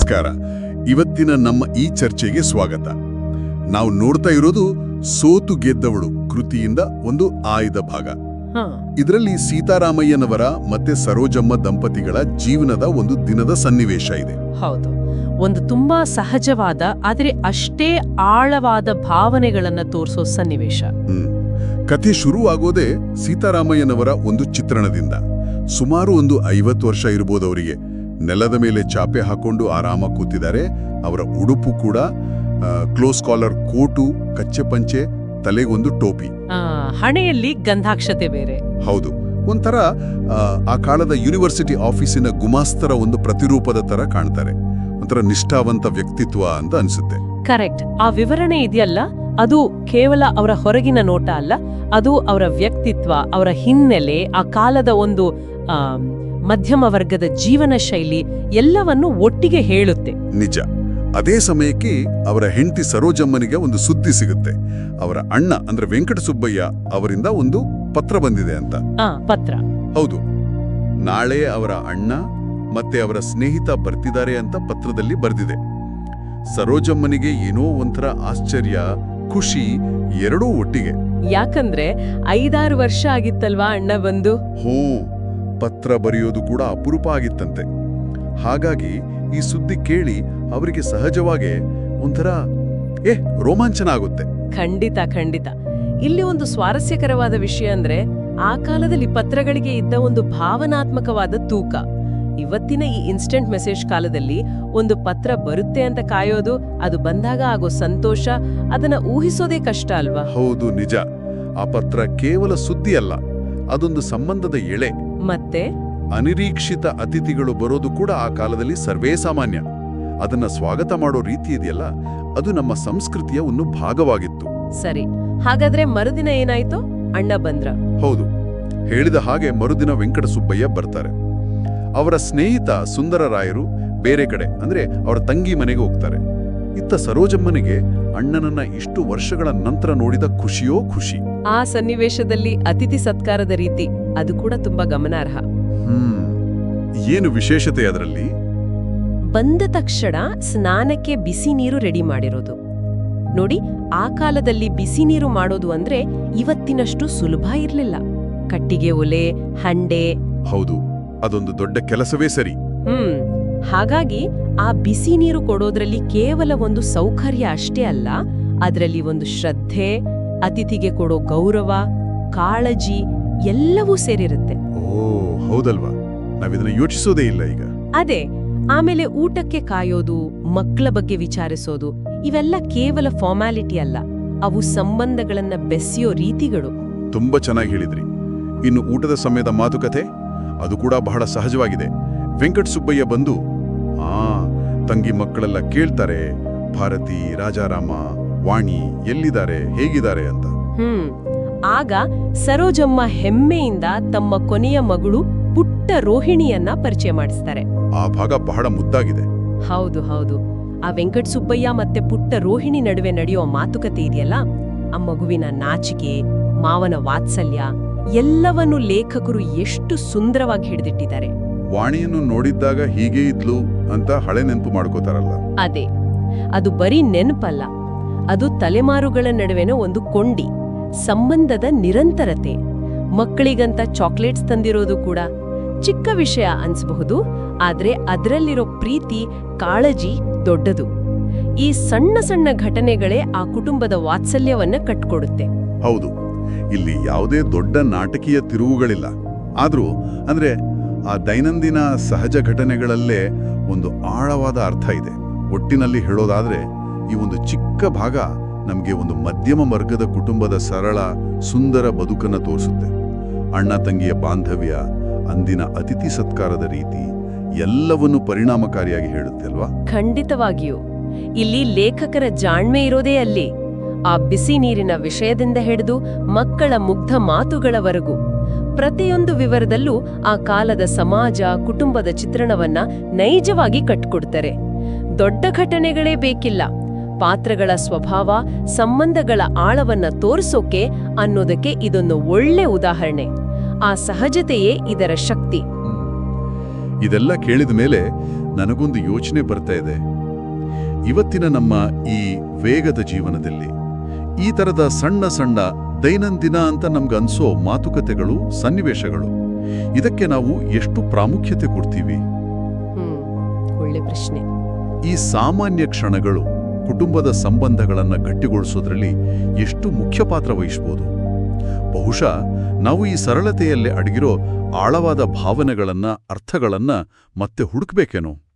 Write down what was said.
ನಮಸ್ಕಾರ. ಇವತ್ತಿನ ನಮ್ಮ ಈ ಚರ್ಚೆಗೆ ಸ್ವಾಗತ. ನಾವು ನೋಡ್ತಾ ಇರೋದು ಸೋತು ಗೆದ್ದವಳು ಕೃತಿಯಿಂದ ಒಂದು ಆಯ್ದ ಭಾಗ. ಇದರಲ್ಲಿ ಸೀತಾರಾಮಯ್ಯನವರ ಮತ್ತೆ ಸರೋಜಮ್ಮ ದಂಪತಿಗಳ ಜೀವನದ ಒಂದು ದಿನದ ಸನ್ನಿವೇಶ ಇದೆ. ಹೌದು. ಒಂದು ತುಂಬಾ ಸಹಜವಾದ ಆದರೆ ಅಷ್ಟೇ ಆಳವಾದ ಭಾವನೆಗಳನ್ನ ತೋರಿಸೋ ಸನ್ನಿವೇಶ. ಕಥೆ ಶುರುವಾಗೋದೇ ಸೀತಾರಾಮಯ್ಯನವರ ಒಂದು ಚಿತ್ರಣದಿಂದ. ಸುಮಾರು ಒಂದು ಐವತ್ತು ವರ್ಷ ಇರಬಹುದು ಅವರಿಗೆ ನೆಲದ ಮೇಲೆ ಚಾಪೆ ಹಾಕೊಂಡು ಆರಾಮ ಕೂತಿದ್ದಾರೆ. ಅವರ ಉಡುಪು ಕೂಡ ಕ್ಲೋಸ್ ಕಾಲರ್ ಕೋಟು ಕಚ್ಚೆ ಪಂಚೆ ತಲೆಗೊಂದು ಟೋಪಿ. ಹಣೆಯಲ್ಲಿ ಗಂಧಾಕ್ಷತೆ ಬೇರೆ. ಹೌದು. ಒಂಥರ ಆ, ಕಾಲದ ಯೂನಿವರ್ಸಿಟಿ ಆಫೀಸಿನ ಗುಮಾಸ್ತರ ಒಂದು ಪ್ರತಿರೂಪದ ತರ ಕಾಣ್ತಾರೆ. ಒಂಥರ ನಿಷ್ಠಾವಂತ ವ್ಯಕ್ತಿತ್ವ ಅಂತ ಅನ್ಸುತ್ತೆ. ಕರೆಕ್ಟ್. ಆ ವಿವರಣೆ ಇದೆಯಲ್ಲ? ಅದು ಕೇವಲ ಅವರ ಹೊರಗಿನ ನೋಟ ಅಲ್ಲ ಅದು ಅವರ ವ್ಯಕ್ತಿತ್ವ ಅವರ ಹಿನ್ನೆಲೆ ಆ ಕಾಲದ ಒಂದು ಮಧ್ಯಮ ವರ್ಗದ ಜೀವನ ಶೈಲಿ ಎಲ್ಲವನ್ನು ಒಟ್ಟಿಗೆ ಹೇಳುತ್ತೆ. ನಿಜ. ಅದೇ ಸಮಯಕ್ಕೆ ಅವರ ಹೆಂಡತಿ ಸರೋಜಮ್ಮನಿಗೆ ಒಂದು ಸುದ್ದಿ ಸಿಗುತ್ತೆ. ಅವರ ಅಣ್ಣ ಅಂದ್ರೆ ವೆಂಕಟಸುಬ್ಬಯ್ಯ ಅವರಿಂದ ಒಂದು ಪತ್ರ ಬಂದಿದೆ ಅಂತ. ಆ ಪತ್ರ. ಹೌದು. ನಾಳೆ ಅವರ ಅಣ್ಣ ಮತ್ತೆ ಅವರ ಸ್ನೇಹಿತ ಬರ್ತಿದ್ದಾರೆ ಅಂತ ಪತ್ರದಲ್ಲಿ ಬರೆದಿದೆ. ಸರೋಜಮ್ಮನಿಗೆ ಏನೋ ಒಂಥರ ಆಶ್ಚರ್ಯ ಖುಷಿ ಎರಡೂ ಒಟ್ಟಿಗೆ. ಯಾಕಂದ್ರೆ ಐದಾರು ವರ್ಷ ಆಗಿತ್ತಲ್ವಾ ಅಣ್ಣ ಬಂದು? ಹೋ ಪತ್ರ ಬರೆಯೋದು ಕೂಡ ಅಪರೂಪ ಆಗಿತ್ತಂತೆ ಹಾಗಾಗಿ ಈ ಸುದ್ದಿ ಕೇಳಿ ಅವರಿಗೆ ಸಹಜವಾಗೇ ಒಂಥರ ಏ ರೋಮಾಂಚನ ಆಗುತ್ತೆ ಖಂಡಿತ ಖಂಡಿತ. ಇಲ್ಲಿ ಒಂದು ಸ್ವಾರಸ್ಯಕರವಾದ ವಿಷಯ ಅಂದ್ರೆ ಆ ಕಾಲದಲ್ಲಿ ಪತ್ರಗಳಿಗೆ ಇದ್ದ ಒಂದು ಭಾವನಾತ್ಮಕವಾದ ತೂಕ. ಇವತ್ತಿನ ಈ ಇನ್ಸ್ಟೆಂಟ್ ಮೆಸೇಜ್ ಕಾಲದಲ್ಲಿ ಒಂದು ಪತ್ರ ಬರುತ್ತೆ ಅಂತ ಕಾಯೋದು ಅದು ಬಂದಾಗ ಆಗೋ ಸಂತೋಷ ಅದನ್ನ ಊಹಿಸೋದೇ ಕಷ್ಟ ಅಲ್ವಾ? ಹೌದು ನಿಜ. ಆ ಪತ್ರ ಕೇವಲ ಸುದ್ದಿ ಅಲ್ಲ ಅದೊಂದು ಸಂಬಂಧದ ಎಳೆ. ಮತ್ತೆ? ಅನಿರೀಕ್ಷಿತ ಅತಿಥಿಗಳು ಬರೋದು ಕೂಡ ಆ ಕಾಲದಲ್ಲಿ ಸರ್ವೇ ಸಾಮಾನ್ಯ. ಅದನ್ನ ಸ್ವಾಗತ ಮಾಡೋ ರೀತಿ ಇದೆಯಲ್ಲ ಅದು ನಮ್ಮ ಸಂಸ್ಕೃತಿಯ ಒಂದು ಭಾಗವಾಗಿತ್ತು. ಸರಿ ಹಾಗಾದ್ರೆ ಮರುದಿನ ಏನಾಯ್ತು? ಅಣ್ಣ ಬಂದ್ರ. ಹೌದು ಹೇಳಿದ ಹಾಗೆ ಮರುದಿನ ವೆಂಕಟಸುಬ್ಬಯ್ಯ ಬರ್ತಾರೆ. ಅವರ ಸ್ನೇಹಿತ ಸುಂದರರಾಯರು ಬೇರೆ ಕಡೆ ಅಂದ್ರೆ ಅವರ ತಂಗಿ ಮನೆಗೆ ಹೋಗ್ತಾರೆ. ಇತ್ತ ಸರೋಜಮ್ಮನಿಗೆ ಅಣ್ಣನನ್ನ ಇಷ್ಟು ವರ್ಷಗಳ ನಂತರ ನೋಡಿದ ಖುಷಿಯೋ ಖುಷಿ. ಆ ಸನ್ನಿವೇಶದಲ್ಲಿ ಅತಿಥಿ ಸತ್ಕಾರದ ರೀತಿ ಅದು ಕೂಡ ತುಂಬಾ ಗಮನಾರ್ಹ. ಹ್ಮ್ ಏನು ವಿಶೇಷತೆ ಅದರಲ್ಲಿ? ಬಂದ ತಕ್ಷಣ ಸ್ನಾನಕ್ಕೆ ಬಿಸಿ ನೀರು ರೆಡಿ ಮಾಡಿರೋದು. ನೋಡಿ ಆ ಕಾಲದಲ್ಲಿ ಬಿಸಿ ನೀರು ಮಾಡೋದು ಅಂದ್ರೆ ಇವತ್ತಿನಷ್ಟು ಸುಲಭ ಇರ್ಲಿಲ್ಲ. ಕಟ್ಟಿಗೆ ಒಲೆ ಹಂಡೆ. ಹೌದು ಅದೊಂದು ದೊಡ್ಡ ಕೆಲಸವೇ ಸರಿ. ಹ್ಮ್ ಹಾಗಾಗಿ ಆ ಬಿಸಿ ನೀರು ಕೊಡೋದ್ರಲ್ಲಿ ಕೇವಲ ಒಂದು ಸೌಕರ್ಯ ಅಷ್ಟೇ ಅಲ್ಲ ಅದರಲ್ಲಿ ಒಂದು ಶ್ರದ್ಧೆ ಅತಿಥಿಗೆ ಕೊಡೋ ಗೌರವ ಕಾಳಜಿ ಎಲ್ಲವೂ ಸೇರಿರುತ್ತೆ. ಓ ಹೌದಲ್ವಾ? ನಾವಿದನ್ನ ಯೋಚಿಸೋದೇ ಇಲ್ಲ ಈಗ. ಅದೇ ಆಮೇಲೆ ಊಟಕ್ಕೆ ಕಾಯೋದು ಮಕ್ಕಳ ಬಗ್ಗೆ ವಿಚಾರಿಸೋದು ಇವೆಲ್ಲ ಕೇವಲ ಫಾರ್ಮ್ಯಾಲಿಟಿ ಅಲ್ಲ ಅವು ಸಂಬಂಧಗಳನ್ನ ಬೆಸೆಯೋ ರೀತಿಗಳು. ತುಂಬಾ ಚೆನ್ನಾಗಿ ಹೇಳಿದ್ರಿ. ಇನ್ನು ಊಟದ ಸಮಯದ ಮಾತುಕತೆ ಅದು ಕೂಡ ಬಹಳ ಸಹಜವಾಗಿದೆ. ವೆಂಕಟ್ ಸುಬ್ಬಯ್ಯ ಬಂದು ಆ ತಂಗಿ ಮಕ್ಕಳೆಲ್ಲ ಕೇಳ್ತಾರೆ ಭಾರತಿ ರಾಜಾರಾಮ ವಾಣಿ ಎಲ್ಲಿದ್ದಾರೆ ಹೇಗಿದ್ದಾರೆ ಅಂತ. ಹ್ಮ್ ಆಗ ಸರೋಜಮ್ಮ ಹೆಮ್ಮೆಯಿಂದ ತಮ್ಮ ಕೊನೆಯ ಮಗಳು ಪುಟ್ಟ ರೋಹಿಣಿಯನ್ನ ಪರಿಚಯ ಮಾಡಿಸ್ತಾರೆ. ಆ ಭಾಗ ಬಹಳ ಮುದ್ದಾಗಿದೆ. ಹೌದು ಹೌದು. ಆ ವೆಂಕಟ್ ಸುಬ್ಬಯ್ಯ ಮತ್ತೆ ಪುಟ್ಟ ರೋಹಿಣಿ ನಡುವೆ ನಡೆಯೋ ಮಾತುಕತೆ ಇದೆಯಲ್ಲ? ಆ ಮಗುವಿನ ನಾಚಿಕೆ ಮಾವನ ವಾತ್ಸಲ್ಯ ಎಲ್ಲವನ್ನು ಲೇಖಕರು ಎಷ್ಟು ಸುಂದರವಾಗಿ ಹಿಡಿದಿಟ್ಟಿದ್ದಾರೆ. ವಾಣಿಯನ್ನು ನೋಡಿದ್ದಾಗ ಹೀಗೆ ಇದ್ಲು ಅಂತ ಹಳೆ ನೆನಪು ಮಾಡ್ಕೋತಾರಲ್ಲ. ಅದೇ. ಅದು ಬರೀ ನೆನಪಲ್ಲ. ಅದು ತಲೆಮಾರುಗಳ ನಡುವೆನ ಒಂದು ಕೊಂಡಿ ಸಂಬಂಧದ ನಿರಂತರತೆ. ಮಕ್ಕಳಿಗಂತ ಚಾಕ್ಲೇಟ್ಸ್ ತಂದಿರೋದು ಕೂಡ ಚಿಕ್ಕ ವಿಷಯ ಅನ್ಸಬಹುದು ಆದ್ರೆ ಅದರಲ್ಲಿರೋ ಪ್ರೀತಿ ಕಾಳಜಿ ದೊಡ್ಡದು. ಈ ಸಣ್ಣ ಸಣ್ಣ ಘಟನೆಗಳೇ ಆ ಕುಟುಂಬದ ವಾತ್ಸಲ್ಯವನ್ನ ಕಟ್ಕೊಡುತ್ತೆ. ಹೌದು. ಇಲ್ಲಿ ಯಾವುದೇ ದೊಡ್ಡ ನಾಟಕೀಯ ತಿರುವುಗಳಿಲ್ಲ. ಆದ್ರೂ ಅಂದ್ರೆ ಆ ದೈನಂದಿನ ಸಹಜ ಘಟನೆಗಳಲ್ಲೇ ಒಂದು ಆಳವಾದ ಅರ್ಥ ಇದೆ. ಒಟ್ಟಿನಲ್ಲಿ ಹೇಳೋದಾದ್ರೆ, ಈ ಒಂದು ಚಿಕ್ಕ ಭಾಗ ನಮಗೆ ಒಂದು ಮಧ್ಯಮ ವರ್ಗದ ಕುಟುಂಬದ ಸರಳ, ಸುಂದರ ಬದುಕನ್ನ ತೋರಿಸುತ್ತೆ. ಅಣ್ಣ, ತಂಗಿಯ ಬಾಂಧವ್ಯ, ಅಂದಿನ ಅತಿಥಿ ಸತ್ಕಾರದ ರೀತಿ, ಎಲ್ಲವನ್ನು ಪರಿಣಾಮಕಾರಿಯಾಗಿ ಹೇಳುತ್ತೆ ಅಲ್ವಾ? ಖಂಡಿತವಾಗಿಯೂ. ಇಲ್ಲಿ ಲೇಖಕರ ಜಾಣ್ಮೆ ಇರೋದೇ ಅಲ್ಲಿ. ಆ ಬಿಸಿ ನೀರಿನ ವಿಷಯದಿಂದ ಹಿಡಿದು ಮಕ್ಕಳ ಮುಗ್ಧ ಮಾತುಗಳವರೆಗೂ. ಪ್ರತಿಯೊಂದು ವಿವರದಲ್ಲೂ ಆ ಕಾಲದ ಸಮಾಜ, ಕುಟುಂಬದ ಚಿತ್ರಣವನ್ನ ನೈಜವಾಗಿ ಕಟ್ಕೊಡ್ತಾರೆ. ದೊಡ್ಡ ಘಟನೆಗಳೇ ಬೇಕಿಲ್ಲ. ಪಾತ್ರಗಳ ಸ್ವಭಾವ, ಸಂಬಂಧಗಳ ಆಳವನ್ನ ತೋರಿಸೋಕೆ ಅನ್ನೋದಕ್ಕೆ ಇದೊಂದು ಒಳ್ಳೆ ಉದಾಹರಣೆ. ಆ ಸಹಜತೆಯೇ ಇದರ ಶಕ್ತಿ. ಇದೆಲ್ಲ ಕೇಳಿದ ಮೇಲೆ ನನಗೊಂದು ಯೋಚನೆ ಬರ್ತಾ ಇದೆ. ಇವತ್ತಿನ ನಮ್ಮ ಈ ವೇಗದ ಜೀವನದಲ್ಲಿ ಈ ತರದ ಸಣ್ಣ ಸಣ್ಣ ದೈನಂದಿನ ಅಂತ ನಮ್ಗನ್ಸೋ ಮಾತುಕತೆಗಳು ಸನ್ನಿವೇಶಗಳು. ಇದಕ್ಕೆ ನಾವು ಎಷ್ಟು ಪ್ರಾಮುಖ್ಯತೆ ಕೊಡ್ತೀವಿ? ಒಳ್ಳೆ ಪ್ರಶ್ನೆ. ಈ ಸಾಮಾನ್ಯ ಕ್ಷಣಗಳು ಕುಟುಂಬದ ಸಂಬಂಧಗಳನ್ನು ಗಟ್ಟಿಗೊಳಿಸೋದ್ರಲ್ಲಿ ಎಷ್ಟು ಮುಖ್ಯ ಪಾತ್ರ ವಹಿಸ್ಬೋದು? ಬಹುಶಃ ನಾವು ಈ ಸರಳತೆಯಲ್ಲೇ ಅಡಗಿರೋ ಆಳವಾದ ಭಾವನೆಗಳನ್ನ ಅರ್ಥಗಳನ್ನ ಮತ್ತೆ ಹುಡುಕ್ಬೇಕೇನೋ?